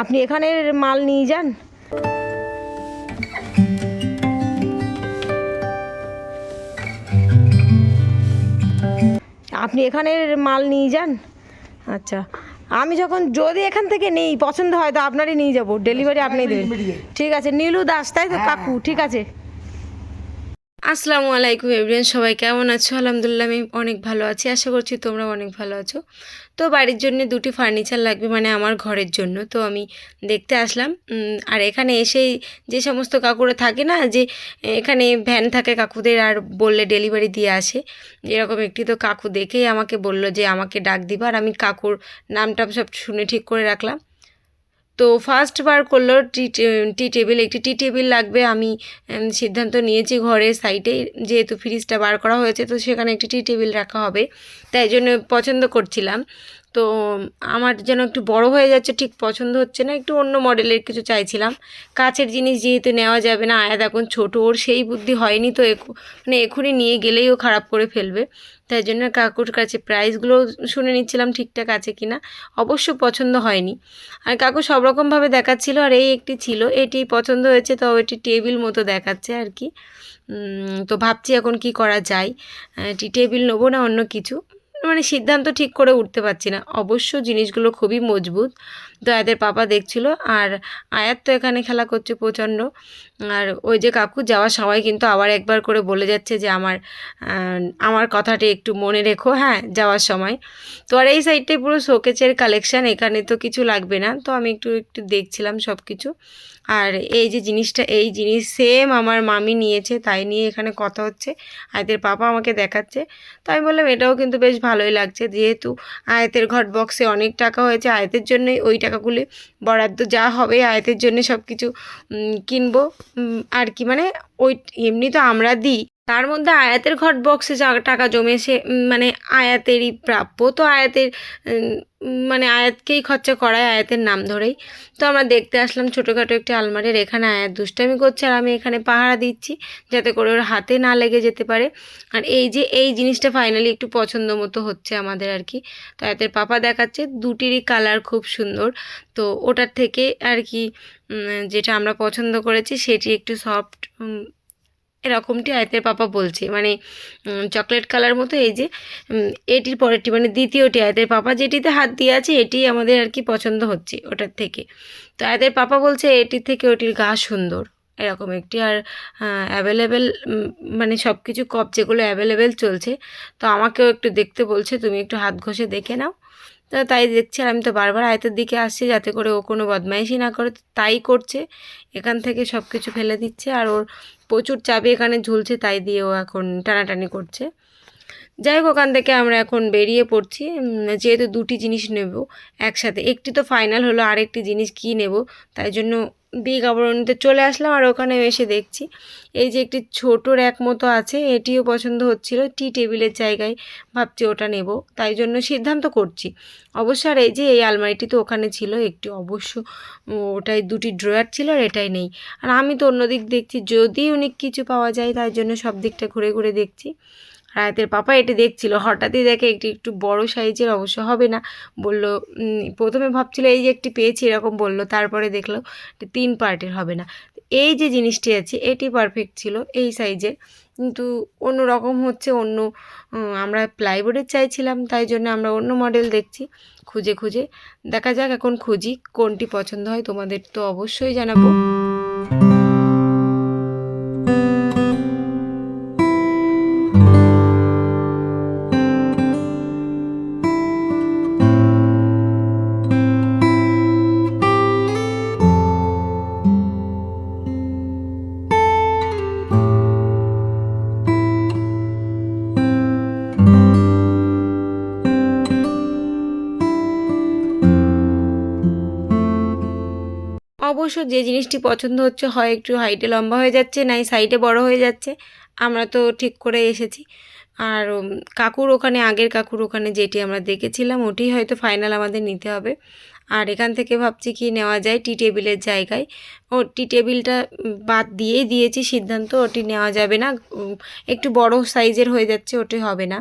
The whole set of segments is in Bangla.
আপনি এখানের মাল নিয়ে যান। আপনি এখানের মাল নিয়ে যান। আচ্ছা আমি যখন যদি এখান থেকে নেই পছন্দ হয় তো আপনারই নিয়ে যাব। ডেলিভারি আপনি দেবেন। ঠিক আছে নীলু দাস তাই তো কাকু? ঠিক আছে। আসসালামু আলাইকুম এভরিয়ান সবাই কেমন আছো? আলহামদুলিল্লাহ আমি অনেক ভালো আছি, আশা করছি তোমরা অনেক ভালো আছো। তো বাড়ির জন্য দুটি ফার্নিচার লাগবে মানে আমার ঘরের জন্য। তো আমি দেখতে আসলাম আর এখানে এসেই যে সমস্ত কাকুরা থাকে না, যে এখানে ভ্যান থাকে কাকুদের, আর বললে ডেলিভারি দিয়ে আসে। এরকম একটি তো কাকু দেখেই আমাকে বলল যে, আমাকে ডাক দিবা। আর আমি কাকুর নামটা সব শুনে ঠিক করে রাখলাম। তো ফার্স্ট বার করল টি টি টেবিল একটি টি টেবিল লাগবে। আমি সিদ্ধান্ত নিয়েছি ঘরের সাইডে যেহেতু ফ্রিজটা বার করা হয়েছে, তো সেখানে একটি টি টেবিল রাখা হবে। তাই জন্য পছন্দ করছিলাম। তো আমার যেন একটু বড় হয়ে যাচ্ছে, ঠিক পছন্দ হচ্ছে না, একটু অন্য মডেলের কিছু চাইছিলাম। কাছের জিনিস যেহেতু নেওয়া যাবে না আয়াত এখন ছোটো, ওর সেই বুদ্ধি হয়নি তো মানে এখনই নিয়ে গেলেই ও খারাপ করে ফেলবে। তাই জন্য কাকুর কাছে প্রাইসগুলো শুনে নিচ্ছিলাম ঠিকঠাক আছে কি না, অবশ্য পছন্দ হয়নি। আর কাকু সব রকমভাবে দেখাচ্ছিল, আর এই একটি ছিল। এটি পছন্দ হয়েছে, তো এটি টেবিল মতো দেখাচ্ছে আর কি। তো ভাবছি এখন কি করা যায়। টি টেবিল নেব না অন্য কিছু? মানে সিদ্ধান্ত ঠিক করে উঠতে পারছি না। অবশ্য জিনিসগুলো খুবই মজবুত। তো এদের পাপা দেখছিল আর আয়াত তো এখানে খেলা করছে প্রচণ্ড। আর ওই যে কাকু যাওয়ার সময় কিন্তু আবার একবার করে বলে যাচ্ছে যে আমার আমার কথাটি একটু মনে রেখো হ্যাঁ যাওয়ার সময়। তো আর এই সাইডটাই পুরো শোকেচের কালেকশান এখানে তো কিছু লাগবে না। তো আমি একটু একটু দেখছিলাম সব কিছু আর এই যে জিনিসটা, এই জিনিস সেম আমার মামি নিয়েছে, তাই নিয়ে এখানে কথা হচ্ছে। আয়তের পাপা আমাকে দেখাচ্ছে। তো আমি বললাম, এটাও কিন্তু বেশ ভালোই লাগছে। যেহেতু আয়তের ঘট বক্সে অনেক টাকা হয়েছে, আয়তের জন্যই ওই টাকাগুলি বরাদ্দ যা হবে, আয়তের জন্য সব কিছু কিনবো। আর কি মানে ওই, এমনি তো আমরা দিই। তার মধ্যে আয়াতের ঘট বক্সে টাকা জমেছে মানে আয়াতেরই প্রাপ্য। তো আয়াতের মানে আয়াতকেই খরচা করায় আয়াতের নাম ধরেই। তো আমরা দেখতে আসলাম ছোটোখাটো একটি আলমারির, এখানে আয়াত দুষ্টামি করছে আর আমি এখানে পাহারা দিচ্ছি যাতে করে ওর হাতে না লেগে যেতে পারে। আর এই যে, এই জিনিসটা ফাইনালি একটু পছন্দ মতো হচ্ছে আমাদের আর কি। তো আয়াতের পাপা দেখাচ্ছে, দুটিরই কালার খুব সুন্দর। তো ওটার থেকে আর কি যেটা আমরা পছন্দ করেছি সেটি একটু সফট এরকমটি আয়তের পাপা বলছে। মানে চকলেট কালার মতো এই যে এটির পরেরটি মানে দ্বিতীয়টি আয়তের পাপা যেটিতে হাত দিয়ে আছে, এটি আমাদের আর কি পছন্দ হচ্ছে ওটার থেকে। তো আয়তের পাপা বলছে, এটির থেকে ওটির গা সুন্দর, এরকম একটি। আর অ্যাভেলেবেল মানে সব কিছু কপ যেগুলো অ্যাভেলেবেল চলছে, তো আমাকেও একটু দেখতে বলছে, তুমি একটু হাত ঘষে দেখে নাও। তো তাই দেখছি আর আমি তো বারবার আয়তের দিকে আসছি যাতে করে ও কোনো বদমাইশি না করে তাই করছে। এখান থেকে সব কিছু ফেলে দিচ্ছে আর ওর প্রচুর চাবি এখানে ঝুলছে, তাই দিয়ে ও এখন টানাটানি করছে। যাই হোক, ওখান থেকে আমরা এখন বেরিয়ে পড়ছি। যেহেতু দুটি জিনিস নেব একসাথে, একটি তো ফাইনাল হলো, আরেকটি জিনিস কি নেব? তাই জন্য বিগ আবরণীতে চলে আসলাম আর ওখানে এসে দেখছি। এই যে একটি ছোট র্যাক মতো আছে, এটিও পছন্দ হচ্ছিল টি টেবিলের জায়গায় ভাবছি ওটা নেব। তাই জন্য সিদ্ধান্ত করছি। অবশ্য আর এই যে এই আলমারিটি তো ওখানে ছিল, একটি অবশ্য ওটাই দুটি ড্রয়ার ছিল আর এটাই নেই। আর আমি তো অন্যদিক দেখছি, যদি অনেক কিছু পাওয়া যায়, তাই জন্য সব দিকটা ঘুরে ঘুরে দেখছি। রায়তের পাপা এটি দেখছিল। হঠাৎই দেখে একটি একটু বড় সাইজের অবশ্য হবে না। বলল প্রথমে ভাবছিল এই যে একটি পেয়েছি, এরকম বলল। তারপরে দেখল তিন পার্টের হবে না। এই যে জিনিসটি আছে, এটি পারফেক্ট ছিল এই সাইজের কিন্তু অন্য রকম হচ্ছে, অন্য আমরা প্লাইবোর্ডের চাইছিলাম, তাই জন্য আমরা অন্য মডেল দেখছি। খুঁজে খুঁজে দেখা যাক এখন খুঁজি কোনটি পছন্দ হয়। তোমাদের তো অবশ্যই জানাব। অবশ্য যে জিনিসটি পছন্দ হচ্ছে হয় একটু হাইটে লম্বা হয়ে যাচ্ছে নাই সাইডে বড় হয়ে যাচ্ছে, আমরা তো ঠিক করে এসেছি। আর কাকুর ওখানে, আগের কাকুর ওখানে যেটি আমরা দেখেছিলাম ওটি হয়তো ফাইনাল আমাদের নিতে হবে। আর এখান থেকে ভাবছি কি নেওয়া যায় টি টেবিলের জায়গায়। ও টি টেবিলটা বাদ দিয়েই দিয়েছি সিদ্ধান্ত, ওটি নেওয়া যাবে না। একটু বড় সাইজের হয়ে যাচ্ছে, ওটি হবে না।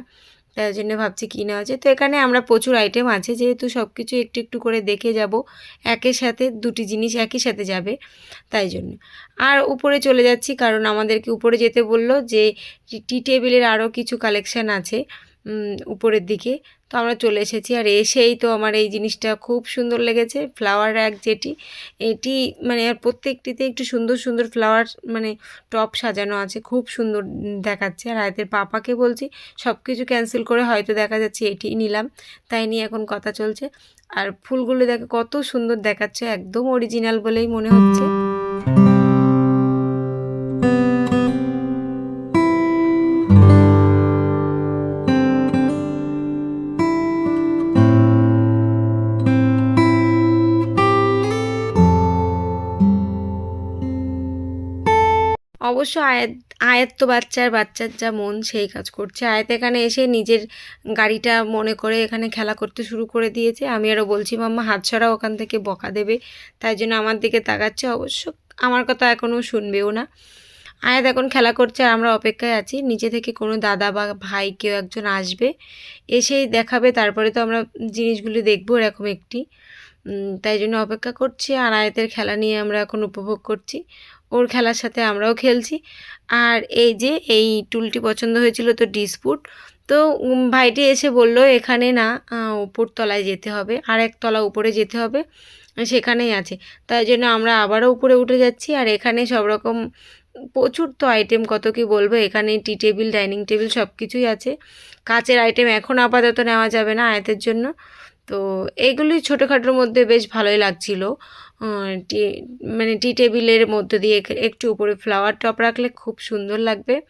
তাই জন্য ভাবছি কী নেওয়া যায়। তো এখানে আমরা প্রচুর আইটেম আছে, যেহেতু সব কিছু একটু একটু করে দেখে যাব। একের সাথে দুটি জিনিস একই সাথে যাবে, তাই জন্য। আর উপরে চলে যাচ্ছি, কারণ আমাদেরকে উপরে যেতে বলল যে, টি টেবিলের আরও কিছু কালেকশান আছে। উপরের দিকে। তো আমরা চলে এসেছি আর এসেই তো আমার এই জিনিসটা খুব সুন্দর লেগেছে ফ্লাওয়ার র্যাক যেটি। এটি মানে আর প্রত্যেকটিতে একটু সুন্দর সুন্দর ফ্লাওয়ার মানে টপ সাজানো আছে, খুব সুন্দর দেখাচ্ছে। আর আয়তের পাপাকে বলছি সব কিছু ক্যান্সেল করে হয়তো দেখা যাচ্ছে এটি নিলাম, তাই নিয়ে এখন কথা চলছে। আর ফুলগুলো দেখে কত সুন্দর দেখাচ্ছে, একদম অরিজিনাল বলেই মনে হচ্ছে। অবশ্য আয়াত আয়াত তো বাচ্চার বাচ্চার যা মন সেই কাজ করছে। আয়াত এখানে এসে নিজের গাড়িটা মনে করে এখানে খেলা করতে শুরু করে দিয়েছে। আমি আরও বলছি, মাম্মা, হাত ছড়া ওখান থেকে বকা দেবে। তাই জন্য আমার দিকে তাকাচ্ছে। অবশ্য আমার কথা এখনও শুনবেও না। আয়াত এখন খেলা করছে আর আমরা অপেক্ষায় আছি। নিচে থেকে কোনো দাদা বা ভাই কেউ একজন আসবে, এসেই দেখাবে। তারপরে তো আমরা জিনিসগুলি দেখব এরকম একটি। তাই জন্য অপেক্ষা করছি। আর আয়াতের খেলা নিয়ে আমরা এখন উপভোগ করছি। ওর খেলার সাথে আমরাও খেলছি। আর এই যে, এই টুলটি পছন্দ হয়েছিল তো ডিসপুট। তো ভাইটি এসে বলল, এখানে না উপর তলায় যেতে হবে। আর এক তলা উপরে যেতে হবে। সেখানেই আছে। তাই জন্য আমরা আবারও উপরে উঠে যাচ্ছি। আর এখানে সব রকম প্রচুর তো আইটেম কত কি বলব? এখানে টি টেবিল, ডাইনিং টেবিল সব কিছুই আছে। কাচের আইটেম এখন আপাতত নেওয়া যাবে না আয়তের জন্য। তো এইগুলি ছোটোখাটোর মধ্যে বেশ ভালোই লাগছিল। টি মানে টি টেবিলের মধ্যে দিয়ে এক- একটু উপরে ফ্লাওয়ার টপ রাখলে খুব সুন্দর লাগবে।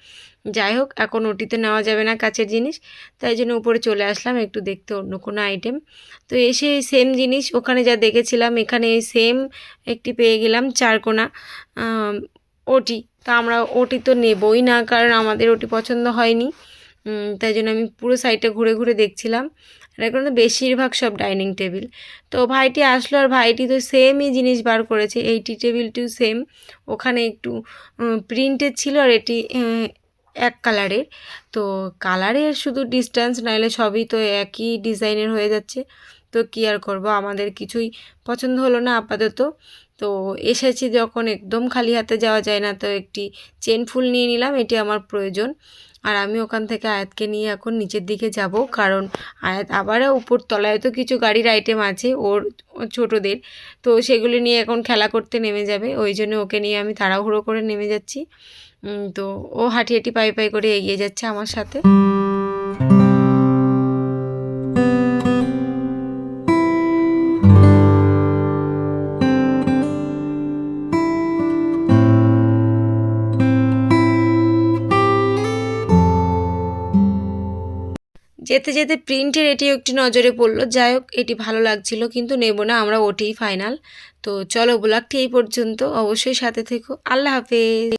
যাই হোক, এখন ওটিতে নেওয়া যাবে না কাছের জিনিস, তাই জন্য উপরে চলে আসলাম একটু দেখতে অন্য কোনো আইটেম তো এসে সেম জিনিস, ওখানে যা দেখেছিলাম, এখানে সেম একটি পেয়ে গেলাম চারকোনা ওটি। তা আমরা ওটি তো নেবই না, কারণ আমাদের ওটি পছন্দ হয়নি। তাই জন্য আমি পুরো সাইডটা ঘুরে ঘুরে দেখছিলাম। আর এখানে বেশিরভাগ সব ডাইনিং টেবিল। তো ভাইটি আসলো আর ভাইটি তো সেমই জিনিস বার করেছে এইটি টেবিলটিও সেম ওখানে একটু প্রিন্টের ছিল আর এটি এক কালারের তো কালারের শুধু ডিস্টেন্স নাহলে সবই তো একই ডিজাইনের হয়ে যাচ্ছে। তো কী আর করব, আমাদের কিছুই পছন্দ হলো না আপাতত। তো এসেছি যখন একদম খালি হাতে যাওয়া যায় না, তো একটি চেন ফুল নিয়ে নিলাম, এটি আমার প্রয়োজন। আর আমি ওখান থেকে আয়াতকে নিয়ে এখন নিচের দিকে যাব, কারণ আয়াত আবারও উপর তলায় তো কিছু গাড়ির আইটেম আছে, ওর ছোটোদের। তো সেগুলি নিয়ে এখন খেলা করতে নেমে যাবে, ওই জন্য ওকে নিয়ে আমি তাড়াহুড়ো করে নেমে যাচ্ছি। তো ও হাঁটি হাঁটি পাই পাই করে এগিয়ে যাচ্ছে আমার সাথে। যেতে যেতে প্রিন্টের এটি একটি নজরে পড়ল। যাই হোক, এটি ভালো লাগছিল, কিন্তু নেব না আমরা ওটিই ফাইনাল তো চলো ব্লগটি এই পর্যন্ত। অবশ্যই সাথে থেকো। আল্লাহ হাফেজ।